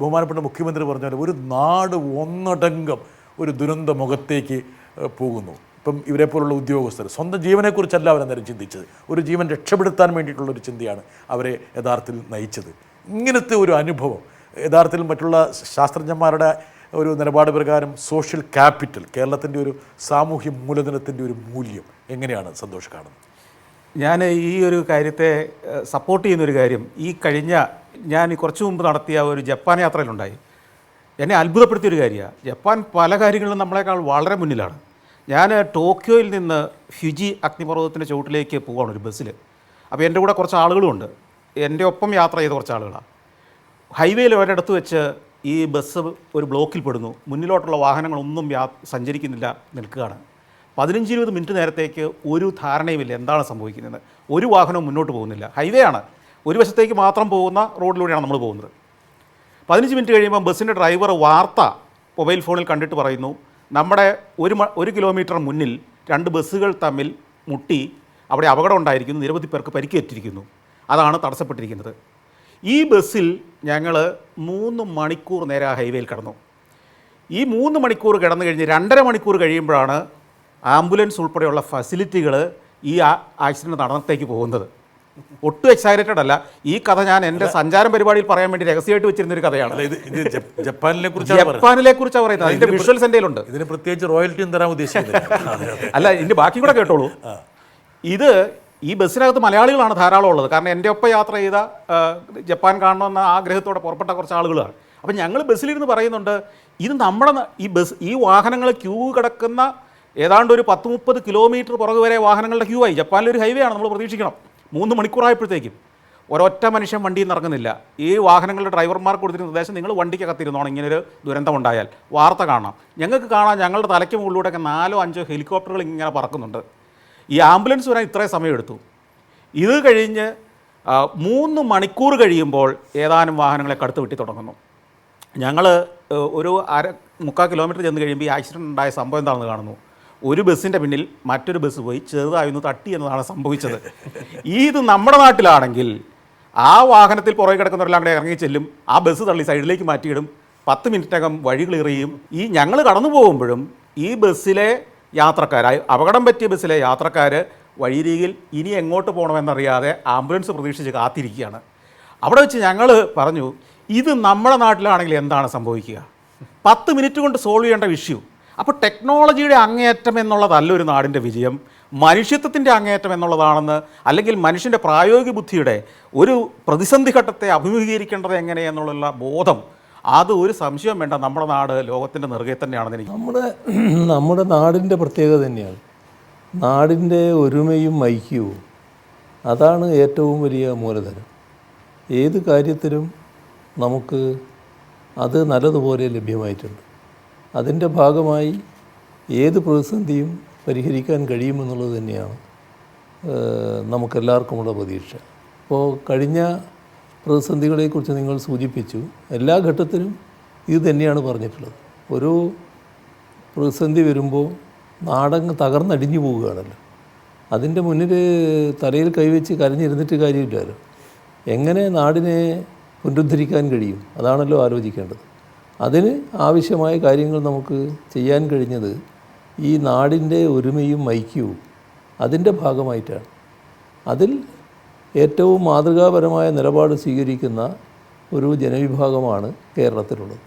ബഹുമാനപ്പെട്ട മുഖ്യമന്ത്രി പറഞ്ഞാൽ ഒരു നാട് ഒന്നടങ്കം ഒരു ദുരന്ത മുഖത്തേക്ക് പോകുന്നു. ഇപ്പം ഇവരെ പോലുള്ള ഉദ്യോഗസ്ഥർ സ്വന്തം ജീവനെക്കുറിച്ചല്ല അവരന്നേരം ചിന്തിച്ചത്. ഒരു ജീവൻ രക്ഷപ്പെടുത്താൻ വേണ്ടിയിട്ടുള്ള ഒരു ചിന്തയാണ് അവരെ യഥാർത്ഥത്തിൽ നയിച്ചത്. ഇങ്ങനത്തെ ഒരു അനുഭവം യഥാർത്ഥത്തിൽ മറ്റുള്ള ശാസ്ത്രജ്ഞന്മാരുടെ ഒരു നിലപാട് പ്രകാരം സോഷ്യൽ ക്യാപിറ്റൽ കേരളത്തിന്റെ ഒരു സാമൂഹ്യ മൂലധനത്തിന്റെ ഒരു മൂല്യം എങ്ങനെയാണ് സന്തോഷം കാണുന്നത്? ഞാൻ ഈ ഒരു കാര്യത്തെ സപ്പോർട്ട് ചെയ്യുന്ന ഒരു കാര്യം ഈ കഴിഞ്ഞ ഞാൻ കുറച്ച് മുമ്പ് നടത്തിയ ഒരു ജപ്പാൻ യാത്രയിലുണ്ടായി. എന്നെ അത്ഭുതപ്പെടുത്തിയ ഒരു കാര്യമാണ് ജപ്പാൻ പല കാര്യങ്ങളിലും നമ്മളെക്കാൾ വളരെ മുന്നിലാണ്. ഞാൻ ടോക്കിയോയിൽ നിന്ന് ഫ്യുജി അഗ്നിപർവതത്തിന്റെ ചുവട്ടിലേക്ക് പോവാണ് ഒരു ബസ്സിൽ അപ്പോൾ എന്റെ കൂടെ കുറച്ച് ആളുകളുമുണ്ട് എന്റെ ഒപ്പം യാത്ര ചെയ്ത കുറച്ച് ആളുകളാണ് ഹൈവേയിൽ ഒരിടത്ത് വെച്ച് ഈ ബസ് ഒരു ബ്ലോക്കിൽ പെടുന്നു. മുന്നിലോട്ടുള്ള വാഹനങ്ങളൊന്നും യാ സഞ്ചരിക്കുന്നില്ല നിൽക്കുകയാണ്. പതിനഞ്ച് ഇരുപത് മിനിറ്റ് നേരത്തേക്ക് ഒരു ധാരണയുമില്ല. എന്താണ് സംഭവിക്കുന്നത്? ഒരു വാഹനവും മുന്നോട്ട് പോകുന്നില്ല. ഹൈവേ ആണ് ഒരു വശത്തേക്ക് മാത്രം പോകുന്ന റോഡിലൂടെയാണ് നമ്മൾ പോകുന്നത്. പതിനഞ്ച് മിനിറ്റ് കഴിയുമ്പോൾ ബസ്സിന്റെ ഡ്രൈവർ വാർത്ത മൊബൈൽ ഫോണിൽ കണ്ടിട്ട് പറയുന്നു നമ്മുടെ ഒരു ഒരു കിലോമീറ്റർ മുന്നിൽ രണ്ട് ബസ്സുകൾ തമ്മിൽ മുട്ടി അവിടെ അപകടം ഉണ്ടായിരിക്കുന്നു നിരവധി പേർക്ക് പരിക്കേറ്റിരിക്കുന്നു. അതാണ് തടസ്സപ്പെട്ടിരിക്കുന്നത്. ഈ ബസ്സിൽ ഞങ്ങൾ മൂന്ന് മണിക്കൂർ നേരെ ഹൈവേയിൽ കടന്നു. ഈ മൂന്ന് മണിക്കൂർ കിടന്നു കഴിഞ്ഞ് രണ്ടര മണിക്കൂർ കഴിയുമ്പോഴാണ് ആംബുലൻസ് ഉൾപ്പെടെയുള്ള ഫെസിലിറ്റികൾ ഈ ആക്സിഡന്റ് നടന്നത്തേക്ക് പോകുന്നത്. ഒട്ടും എക്സൈറ്റഡ് അല്ല. ഈ കഥ ഞാൻ എന്റെ സഞ്ചാരം പരിപാടിയിൽ പറയാൻ വേണ്ടി രഹസ്യമായിട്ട് വെച്ചിരുന്ന ഒരു കഥയാണ് ഇത് ഇത് ജപ്- പറയുന്നത് ജപ്പാനിലെ കുറിച്ച് പറയുന്നത്. അതിന്റെ വിഷ്വൽസ് എന്റെ കയ്യിലുണ്ട് ഇതിന് പ്രത്യേകിച്ച് റോയൽറ്റിയും തരാൻ ഉദ്ദേശിക്കുന്നത് അല്ല ഇതിന്റെ ബാക്കി കൂടെ കേട്ടോളൂ. ഇത് ഈ ബസ്സിനകത്ത് മലയാളികളാണ് ധാരാളം ഉള്ളത്. കാരണം എന്റെ ഒപ്പം യാത്ര ചെയ്ത ജപ്പാൻ കാണണമെന്ന ആഗ്രഹത്തോടെ പുറപ്പെട്ട കുറച്ച് ആളുകളാണ്. അപ്പം ഞങ്ങൾ ബസ്സിലിരുന്ന് പറയുന്നുണ്ട് ഇത് നമ്മുടെ ഈ ബസ് ഈ വാഹനങ്ങൾ ക്യൂ കിടക്കുന്ന ഏതാണ്ട് ഒരു പത്ത് മുപ്പത് കിലോമീറ്റർ പുറകു വരെ വാഹനങ്ങളുടെ ക്യൂ ആയി. ജപ്പാനിലൊരു ഹൈവേ ആണ് നമ്മൾ പ്രതീക്ഷിക്കണം. മൂന്ന് മണിക്കൂറായപ്പോഴത്തേക്കും ഒരൊറ്റ മനുഷ്യൻ വണ്ടിയിൽ നിന്ന് ഇറങ്ങുന്നില്ല. ഈ വാഹനങ്ങളുടെ ഡ്രൈവർമാർക്ക് കൊടുത്തിരുന്ന നിർദ്ദേശം നിങ്ങൾ വണ്ടിക്കകത്തിരുന്നോണം ഇങ്ങനൊരു ദുരന്തമുണ്ടായാൽ വാർത്ത കാണാം. ഞങ്ങൾക്ക് കാണാം ഞങ്ങളുടെ തലയ്ക്ക് മുകളിലൂടെയൊക്കെ നാലോ അഞ്ചോ ഹെലികോപ്റ്ററുകൾ ഇങ്ങനെ പറക്കുന്നുണ്ട്. ഈ ആംബുലൻസ് വരാൻ ഇത്രയും സമയമെടുത്തു. ഇത് കഴിഞ്ഞ് മൂന്ന് മണിക്കൂർ കഴിയുമ്പോൾ ഏതാനും വാഹനങ്ങളെ കടുത്ത് വെട്ടി തുടങ്ങുന്നു. ഞങ്ങൾ ഒരു അര മുക്കാൽ കിലോമീറ്റർ ചെന്ന് കഴിയുമ്പോൾ ഈ ആക്സിഡന്റ് ഉണ്ടായ സംഭവം എന്താണെന്ന് കാണുന്നു. ഒരു ബസ്സിന്റെ പിന്നിൽ മറ്റൊരു ബസ് പോയി ചെറുതായി ഒന്ന് തട്ടി എന്നതാണ് സംഭവിച്ചത്. ഈ ഇത് നമ്മുടെ നാട്ടിലാണെങ്കിൽ ആ വാഹനത്തിൽ പുറകെ കിടക്കുന്നവരെല്ലാം കൂടെ ഇറങ്ങി ചെല്ലും ആ ബസ് തള്ളി സൈഡിലേക്ക് മാറ്റിയിടും പത്ത് മിനിറ്റിനകം വഴി ക്ലിയർ ചെയ്യും ഈ ഞങ്ങൾ കടന്നു പോകുമ്പോഴും ഈ ബസ്സിലെ യാത്രക്കാർ അപകടം പറ്റിയ ബസ്സിലെ യാത്രക്കാർ വഴിരീകിൽ ഇനി എങ്ങോട്ട് പോകണമെന്നറിയാതെ ആംബുലൻസ് പ്രതീക്ഷിച്ച് കാത്തിരിക്കുകയാണ്. അവിടെ വെച്ച് ഞങ്ങൾ പറഞ്ഞു ഇത് നമ്മുടെ നാട്ടിലാണെങ്കിൽ എന്താണ് സംഭവിക്കുക? പത്ത് മിനിറ്റ് കൊണ്ട് സോൾവ് ചെയ്യേണ്ട ഇഷ്യൂ അപ്പോൾ ടെക്നോളജിയുടെ അങ്ങേയറ്റം എന്നുള്ളതല്ല ഒരു നാടിന്റെ വിജയം മനുഷ്യത്വത്തിന്റെ അങ്ങേയറ്റം എന്നുള്ളതാണെന്ന് അല്ലെങ്കിൽ മനുഷ്യന്റെ പ്രായോഗിക ബുദ്ധിയുടെ ഒരു പ്രതിസന്ധി ഘട്ടത്തെ അഭിമുഖീകരിക്കേണ്ടത് എങ്ങനെയെന്നുള്ള ബോധം അത് ഒരു സംശയം വേണ്ട. നമ്മുടെ നാട് ലോകത്തിന്റെ നെറുകെ തന്നെയാണെന്ന് എനിക്ക് നമ്മുടെ നമ്മുടെ നാടിന്റെ പ്രത്യേകത തന്നെയാണ്. നാടിന്റെ ഒരുമയും ഐക്യവും. അതാണ് ഏറ്റവും വലിയ മൂലധനം. ഏത് കാര്യത്തിലും നമുക്ക് അത് നല്ലതുപോലെ ലഭ്യമായിട്ടുണ്ട്. അതിന്റെ ഭാഗമായി ഏത് പ്രതിസന്ധിയും പരിഹരിക്കാൻ കഴിയുമെന്നുള്ളത് തന്നെയാണ് നമുക്കെല്ലാവർക്കുമുള്ള പ്രതീക്ഷ. അപ്പോൾ കഴിഞ്ഞ പ്രതിസന്ധികളെക്കുറിച്ച് നിങ്ങൾ സൂചിപ്പിച്ചു എല്ലാ ഘട്ടത്തിലും ഇത് തന്നെയാണ് പറഞ്ഞിട്ടുള്ളത്. ഒരു പ്രതിസന്ധി വരുമ്പോൾ നാടങ്ങ് തകർന്നടിഞ്ഞു പോവുകയാണല്ലോ. അതിന്റെ മുന്നിൽ തലയിൽ കൈവച്ച് കരഞ്ഞിരുന്നിട്ട് കാര്യമില്ലല്ലോ. എങ്ങനെ നാടിനെ പുനരുദ്ധരിക്കാൻ കഴിയും? അതാണല്ലോ ആലോചിക്കേണ്ടത്. അതിന് ആവശ്യമായ കാര്യങ്ങൾ നമുക്ക് ചെയ്യാൻ കഴിഞ്ഞത് ഈ നാടിന്റെ ഒരുമയും ഐക്യവും അതിന്റെ ഭാഗമായിട്ടാണ്. അതിൽ ഏറ്റവും മാതൃകാപരമായ നിലപാട് സ്വീകരിക്കുന്ന ഒരു ജനവിഭാഗമാണ് കേരളത്തിലുള്ളത്.